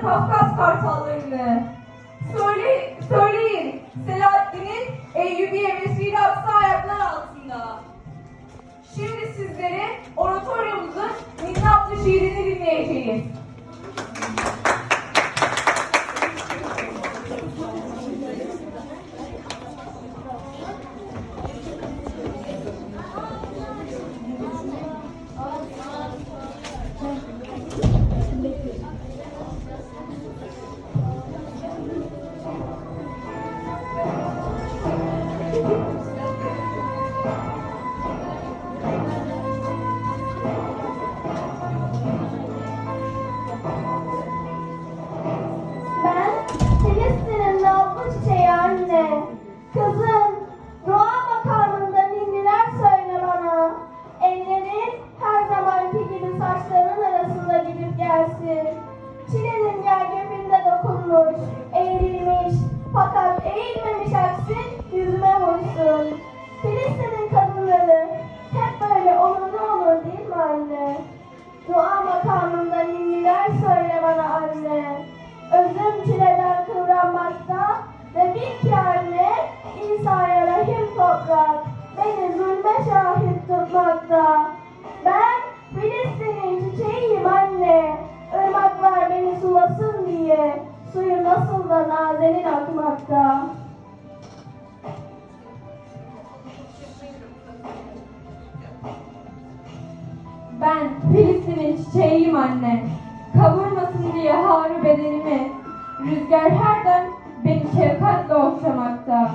Kafkas kartallarını. Söyle, söyleyin Selahaddin'in Eyyubiye Mesiri hapsi ayaklar altında. Şimdi sizlere oratoryomuzun minnatlı şiirini dinleyeceğiz. Dokunmuş, eğrilmiş. Fakat eğilmemiş aksi yüzüme vursun. Filistin'in kadınları hep böyle onurlu olur değil mi anne? Dua makamında ninniler söyle bana anne. Suyu nasıl da nazenin akmakta. Ben Filistin'in çiçeğiyim anne. Kavurmasın diye haru bedenimi. Rüzgar her dem beni şefkatle okşamakta.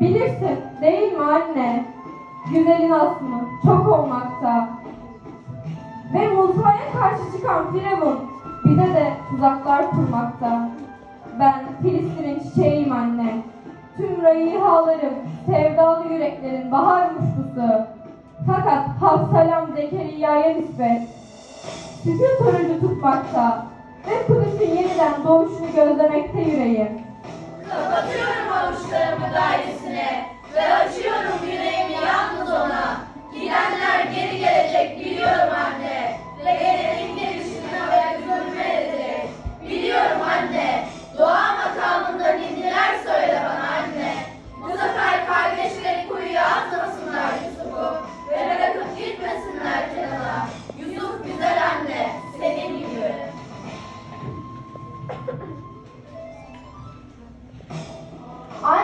Bilirsin değil mi anne? Güzelin asmı çok olmakta. Ve Musa'ya karşı çıkan Firavun bize de tuzaklar kurmakta. Ben Filistin'in çiçeğiyim anne. Tüm rayıhalarım, sevdalı yüreklerin bahar muştusu. Fakat Hafsalam Zekeriya'ya nispet sükut orucu tutmakta ve Kudüs'ün yeniden doğuşunu gözlemekte yüreğim.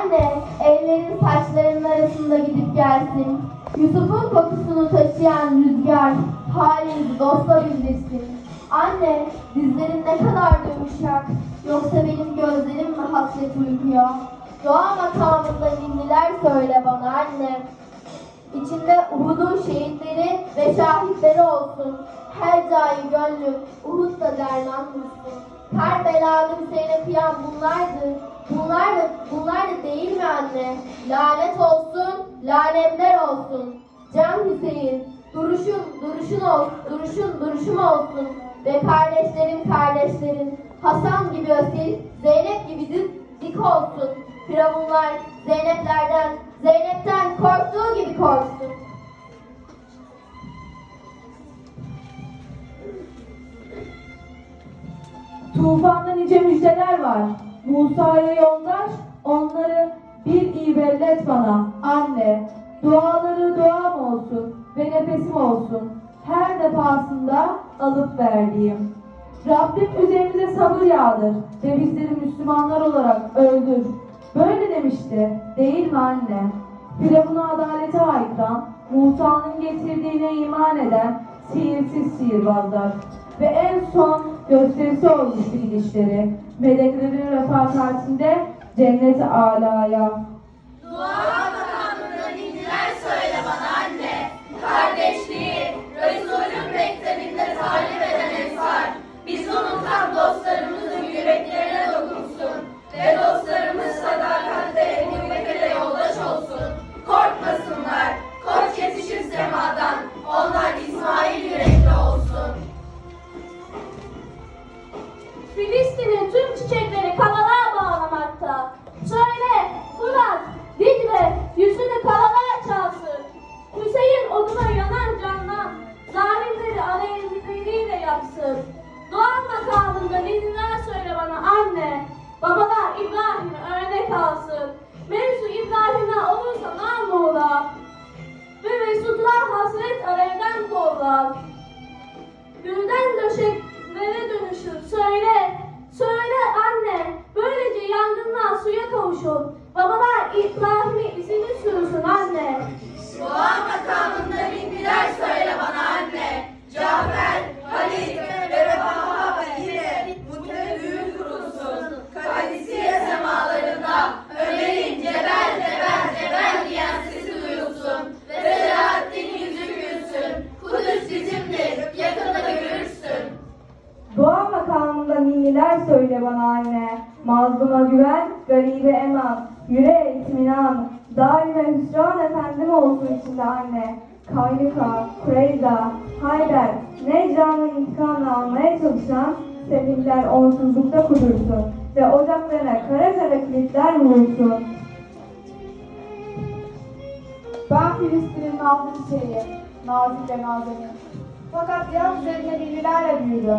Anne, ellerin saçlarının arasında gidip gelsin. Yusuf'un kokusunu taşıyan rüzgar, halinizi dosta bildirsin. Anne, dizlerin ne kadar da yumuşak, yoksa benim gözlerim mi hasret uykuyor? Doğa makamında ninniler söyle bana anne. İçinde Uhud'un şehitleri ve şahitleri olsun. Her cayı gönlüm Uhud'da derman bulsun. Kerbela'da Hüseyin'e kıyan bunlardı. Bunlar da, bunlar da değil mi anne? Lanet olsun, lanetler olsun. Can Hüseyin, duruşun, duruşun ol, duruşun, duruşum olsun. Ve kardeşlerin, kardeşlerin, Hasan gibi asil, Zeynep gibi dik, dik olsun. Firavunlar Zeyneplerden, Zeynep'ten korktuğu gibi korksun. Tufanda nice müjdeler var. Musa'ya yoldaş, onları bir iyi bellet bana. Anne, duaları duam olsun ve nefesim olsun. Her defasında alıp verdiğim. Rabbim üzerimize sabır yağdır ve bizleri Müslümanlar olarak öldür. Böyle demişti, değil mi anne? Firavun'a adalete haykıran, Musa'nın getirdiğine iman eden sihirsiz sihirbazlar. Ve en son gösterisi olmuştu gidişleri. Meleklerin refakatinde cennet alaya. olacaksın. Doğan makamında ninniler söyle bana anne. Babalar İbrahim'e örnek alsın. Mevzu İbrahim'e olursa namola. Ve mesutlar hasret alevden kollar. Gülden döşeklere dönüşür. Söyle, söyle anne. Böylece yangından suya kavuşur. Babalar İbrahim'i izini sürsün anne. Doğan makamında bana anne. Mazluma güven, garibe eman. Yüreğe itminan. Daime hüsran efendim olsun içinde anne. Kaynuka, Kureyza, Hayber, Necran'ın intikamını almaya çalışan Sefiller onsuzlukta kudursun ve ocaklarına kara kara kilitler vurulsun. Ben Filistin'in nazlı çiçeği, nazik ve nazenin. Fakat yaz üzerine bilgilerle büyüdüm.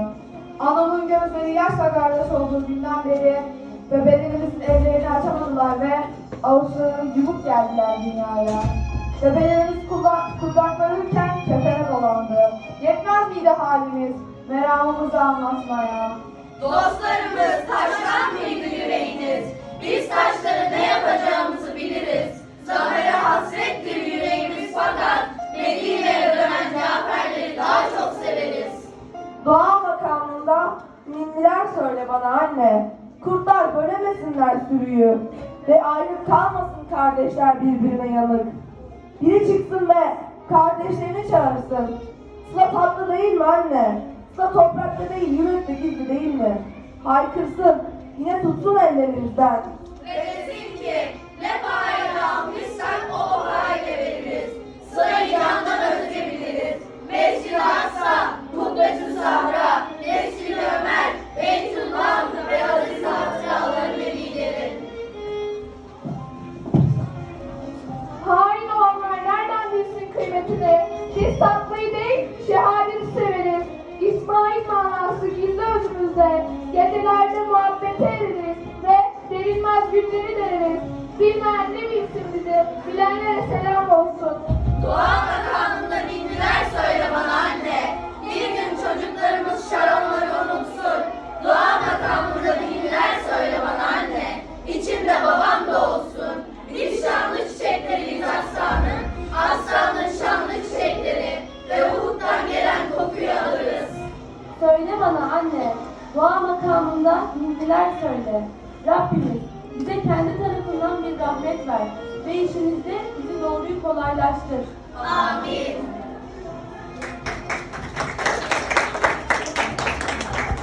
Anamın gözleri yaşla kardeş olduğu günden beri bebelerimizin evlerini açamadılar ve avuçlarını yumup geldiler dünyaya. Bebelerimiz kudaklanırken kefene dolandı. Yetmez miydi halimiz meramımızı anlatmaya? Dostlarımız taştan mıydı yüreğiniz? Biz taşları ne yapacağımızı biliriz. Zafere hasrettir yüreğimiz fakat Medine'ye dönen Caferleri daha çok severiz. Doğa söyle bana anne. Kurtlar bölemesinler sürüyü ve ayrı kalmasın kardeşler birbirine yanık. Biri çıksın ve kardeşlerini çağırsın. Sıla tatlı değil mi anne? Sıla toprakta değil yürekte gizli değil mi? Haykırsın yine tutsun ellerinizden. Ve desin ki ne pahayla almışsak o parayla veririz. Sırayı candan ödeyebiliriz. Mescid-i Aksa, Kubbetü Manası gizli özümüzde. Gecelerde muhabbete eririz ve derinmez günleri dereriz. Bilmeyen ne bilsin bizi, bilenlere selam olsun. Dua makamında ninniler söyle bana Dua makamında bilgiler söyle. Rabbimiz bize kendi tarafından bir rahmet ver ve işimizde bizi doğruyu kolaylaştır. Amin.